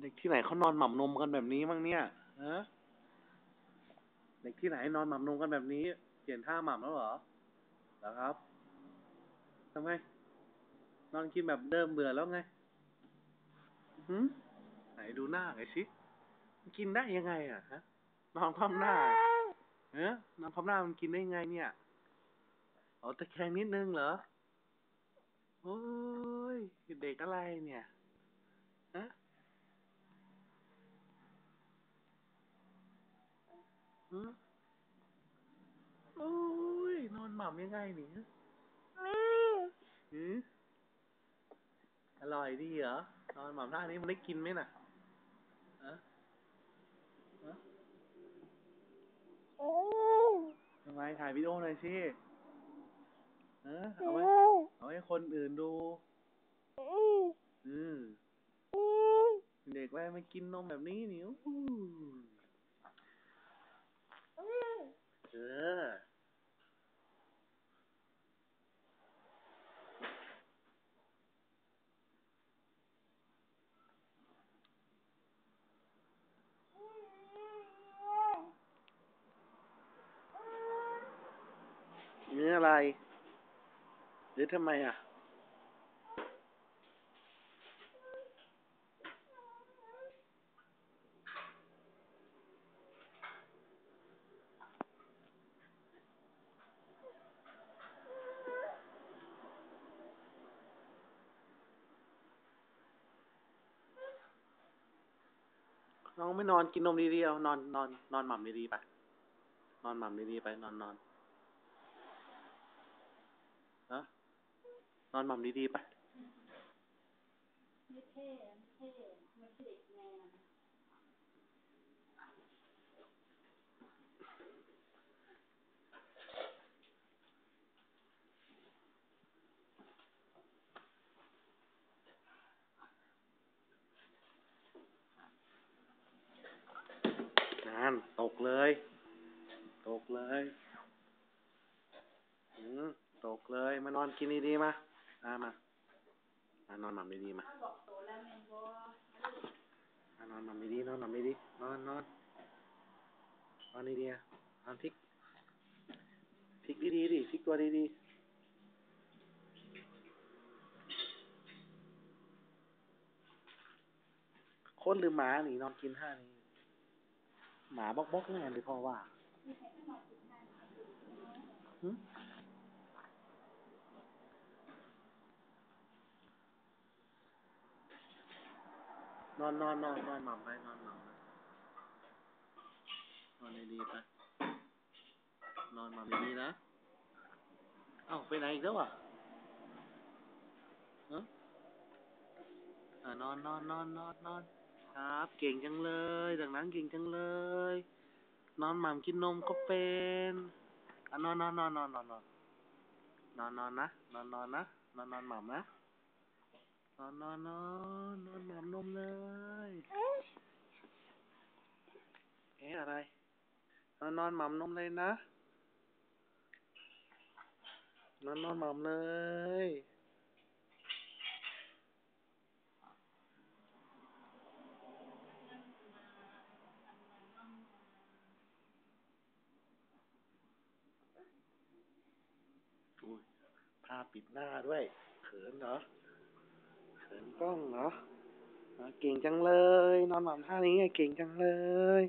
เด็กที่ไหนเขานอนหม่ำนมกันแบบนี้มั้งเนี่ยฮะเด็กที่ไหนนอนหม่ำนมกันแบบนี้ เปลี่ยนท่าหม่ำแล้วเหรอเหรอครับทำไมนอนกินแบบเดิมเบื่อแล้วไงหืมไหนดูหน้าไงสิกินได้ยังไงอะฮะนอนคว่ำหน้าเอ๊ะนอนคว่ำหน้ามันกินได้ยังไงเนี่ยอ๋อตะแคงนิดนึงเหรอโอ้ยเด็กอะไรเนี่ยฮะหืม โอ้ย นอนหม่ำยังไงเนี่ยหืมอร่อยดีเหรอ นอนหม่ำท่านี้มันได้กินไหมน่ะฮะฮะทำไมถ่ายวิดีโอหน่อยสิเออเอาไว้เอาให้คนอื่นดู อืมเด็กแว่มากินนมแบบนี้นี่อู้เออ นี่ อะไร หรือทำไมอะ น้องไม่นอนกินนมดีๆเอานอนนอนนอนหม่ำดีๆไป นอนหม่ำดีๆไป นอนนอนฮะ นอนหม่ำดีๆไปไม่เท่ไม่เท่ไม่เด็กแนวนานตกเลย ตกเลยอืมตกเลย มานอนกินดีๆมา มามามานอนหม่ำดีๆมาถ้าบอกโตแล้วแม่งบ่มานอนหม่ำดีๆนอนหม่ำดีๆนอนนอนนอนดีๆอะนอนพลิกพลิกดีๆดิพลิกตัวดีๆคนหรือหมาหนีนอนกินท่านี้ หมาบอกบอกแน่เลยพ่อว่า นอนนอนนอนนอนหม่ำไปนอนหม่ำไปนอนดีๆไปนอนหม่ำดีๆนะ เอ้าไปไหนอีกแล้ววะเออนอนนอนนอนนอนนอนครับ เก่งจังเลย ดังนั้นเก่งจังเลย นอนหม่ำกินนมก็เป็นอะนอนนอนนอนนอนนอนนอนนอนนะนอนนอนนะนอนนอนหม่ำนะ นอนนอนนอนนอนหม่ำนมเลย เอ๊ะอะไร นอนนอนหม่ำนมเลยนะ นอนนอนหม่ำเลย อุ้ยผ้าปิดหน้าด้วย เขินเหรอ นกล้องเหรอเก่งจังเลย นอนหลับท่านี้เก่งจังเลย